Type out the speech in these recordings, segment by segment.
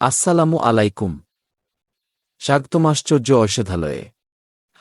আসসালামু আলাইকুম। শাক্তমাশ্চর্য ঔষধালয়ে।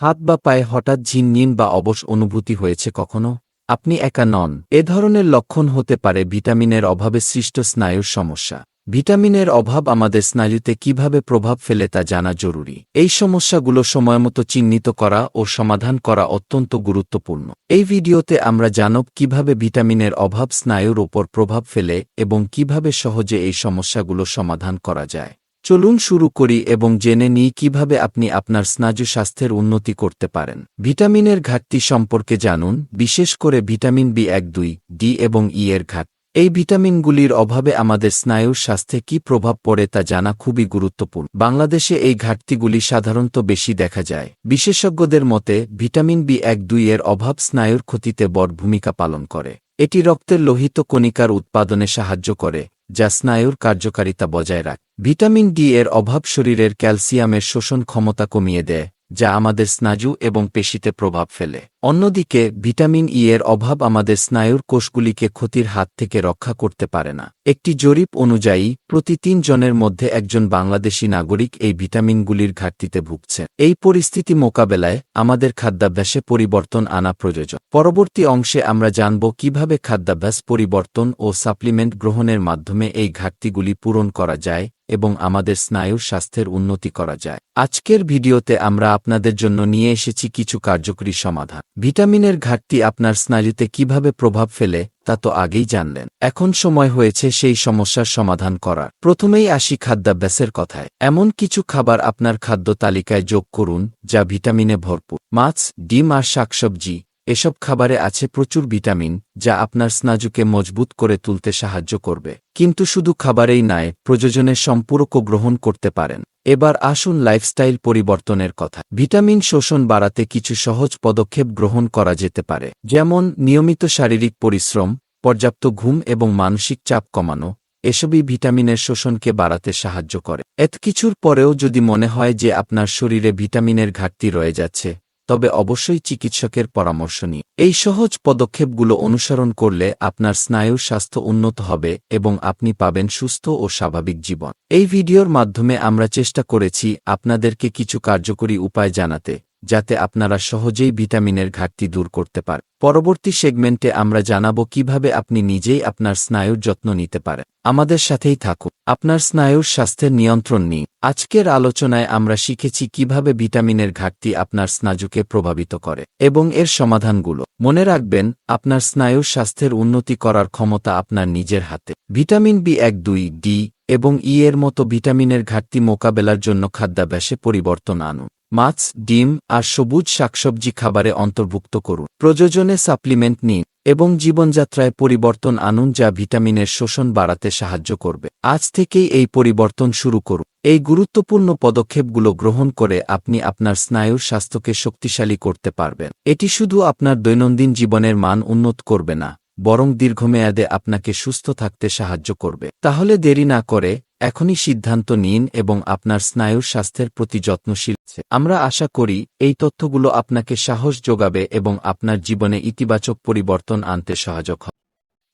হাত বা পায়ে হঠাৎ ঝিনঝিন বা অবশ অনুভূতি হয়েছে কখনো? আপনি একা নন। এ ধরনের লক্ষণ হতে পারে ভিটামিনের অভাবে সৃষ্ট স্নায়ুর সমস্যা। ভিটামিনের অভাব আমাদের স্নায়ুতে কীভাবে প্রভাব ফেলে তা জানা জরুরি। এই সমস্যাগুলো সময়মতো চিহ্নিত করা ও সমাধান করা অত্যন্ত গুরুত্বপূর্ণ। এই ভিডিওতে আমরা জানব কীভাবে ভিটামিনের অভাব স্নায়ুর ওপর প্রভাব ফেলে এবং কীভাবে সহজে এই সমস্যাগুলো সমাধান করা যায়। চলুন শুরু করি এবং জেনে নিই কীভাবে আপনি আপনার স্নায়ু স্বাস্থ্যের উন্নতি করতে পারেন। ভিটামিনের ঘাটতি সম্পর্কে জানুন, বিশেষ করে ভিটামিন বি এক দুই, ডি এবং ই এর ঘাট এই ভিটামিনগুলির অভাবে আমাদের স্নায়ুর স্বাস্থ্যে কি প্রভাব পড়ে তা জানা খুবই গুরুত্বপূর্ণ। বাংলাদেশে এই ঘাটতিগুলি সাধারণত বেশি দেখা যায়। বিশেষজ্ঞদের মতে, ভিটামিন বি এক দুই এর অভাব স্নায়ুর ক্ষতিতে বড় ভূমিকা পালন করে। এটি রক্তের লোহিত কণিকার উৎপাদনে সাহায্য করে, যা স্নায়ুর কার্যকারিতা বজায় রাখে। ভিটামিন ডি এর অভাব শরীরের ক্যালসিয়ামের শোষণ ক্ষমতা কমিয়ে দেয় যা আমাদের স্নায়ু এবং পেশিতে প্রভাব ফেলে। অন্যদিকে, ভিটামিন ই এর অভাব আমাদের স্নায়ুর কোষগুলিকে ক্ষতির হাত থেকে রক্ষা করতে পারে না। একটি জরিপ অনুযায়ী, প্রতি তিন জনের মধ্যে একজন বাংলাদেশী নাগরিক এই ভিটামিনগুলির ঘাটতিতে ভুগছে। এই পরিস্থিতি মোকাবেলায়, আমাদের খাদ্যাভ্যাসে পরিবর্তন আনা প্রয়োজন পরবর্তী অংশে আমরা জানব কীভাবে খাদ্যাভ্যাস পরিবর্তন ও সাপ্লিমেন্ট গ্রহণের মাধ্যমে এই ঘাটতিগুলি পূরণ করা যায় এবং আমাদের স্নায়ুর স্বাস্থ্যের উন্নতি করা যায়। আজকের ভিডিওতে আমরা আপনাদের জন্য নিয়ে এসেছি কিছু কার্যকরী সমাধান। ভিটামিনের ঘাটতি আপনার স্নায়ুতে কীভাবে প্রভাব ফেলে, তা তো আগেই জানলেন। এখন সময় হয়েছে সেই সমস্যার সমাধান করার। প্রথমেই আসি খাদ্যাভ্যাসের কথায়। এমন কিছু খাবার আপনার খাদ্য তালিকায় যোগ করুন, যা ভিটামিনে ভরপুর। মাছ, ডিম আর শাকসবজি এসব খাবারে আছে প্রচুর ভিটামিন, যা আপনার স্নায়ুকে মজবুত করে তুলতে সাহায্য করবে। কিন্তু শুধু খাবারেই নয় প্রযোজনের সম্পূরক গ্রহণ করতে পারেন। এবার আসুন লাইফস্টাইল পরিবর্তনের কথা। ভিটামিন শোষণ বাড়াতে কিছু সহজ পদক্ষেপ গ্রহণ করা যেতে পারে। যেমন, নিয়মিত শারীরিক পরিশ্রম, পর্যাপ্ত ঘুম এবং মানসিক চাপ কমানো, এসবই ভিটামিনের শোষণকে বাড়াতে সাহায্য করে। এত কিছুর পরেও যদি মনে হয় যে আপনার শরীরে ভিটামিনের ঘাটতি রয়ে যাচ্ছে তবে অবশ্যই চিকিৎসকের পরামর্শ নিন। এই সহজ পদক্ষেপগুলো অনুসরণ করলে আপনার স্নায়ুর স্বাস্থ্য উন্নত হবে এবং আপনি পাবেন সুস্থ ও স্বাভাবিক জীবন। এই ভিডিওর মাধ্যমে আমরা চেষ্টা করেছি আপনাদেরকে কিছু কার্যকরী উপায় জানাতে। যাতে আপনারা সহজেই ভিটামিনের ঘাটতি দূর করতে পারেন পরবর্তী সেগমেন্টে আমরা জানাব কীভাবে আপনি নিজেই আপনার স্নায়ুর যত্ন নিতে পারেন আমাদের সাথেই থাকুন। আপনার স্নায়ুর স্বাস্থ্যের নিয়ন্ত্রণ নিন। আজকের আলোচনায় আমরা শিখেছি কীভাবে ভিটামিনের ঘাটতি আপনার স্নায়ুকে প্রভাবিত করে এবং এর সমাধানগুলো। মনে রাখবেন, আপনার স্নায়ুর স্বাস্থ্যের উন্নতি করার ক্ষমতা আপনার নিজের হাতে। ভিটামিন বি এক, দুই, ডি এবং ই এর মতো ভিটামিনের ঘাটতি মোকাবেলার জন্য খাদ্যাভ্যাসে পরিবর্তন আনুন। মাছ, ডিম আর সবুজ শাকসবজি খাবারে অন্তর্ভুক্ত করুন। প্রয়োজনে সাপ্লিমেন্ট নিন এবং জীবনযাত্রায় পরিবর্তন আনুন যা ভিটামিনের শোষণ বাড়াতে সাহায্য করবে। আজ থেকেই এই পরিবর্তন শুরু করুন। এই গুরুত্বপূর্ণ পদক্ষেপগুলো গ্রহণ করে আপনি আপনার স্নায়ুর স্বাস্থ্যকে শক্তিশালী করতে পারবেন। এটি শুধু আপনার দৈনন্দিন জীবনের মান উন্নত করবে না বরং দীর্ঘমেয়াদে আপনাকে সুস্থ থাকতে সাহায্য করবে। তাহলে দেরি না করে, এখনই সিদ্ধান্ত নিন এবং আপনার স্নায়ুর স্বাস্থ্যের প্রতি যত্নশীল আমরা আশা করি, এই তথ্যগুলো আপনাকে সাহস যোগাবে এবং আপনার জীবনে ইতিবাচক পরিবর্তন আনতে সহায়ক হবে।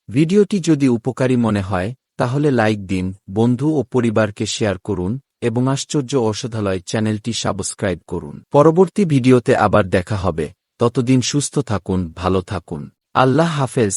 ভিডিওটি যদি উপকারী মনে হয়, তাহলে লাইক দিন, বন্ধু ও পরিবারকে শেয়ার করুন এবং আশ্চর্য ঔষধালয় চ্যানেলটি সাবস্ক্রাইব করুন। পরবর্তী ভিডিওতে আবার দেখা হবে। ততদিন সুস্থ থাকুন, ভালো থাকুন। আল্লাহ হাফেজ।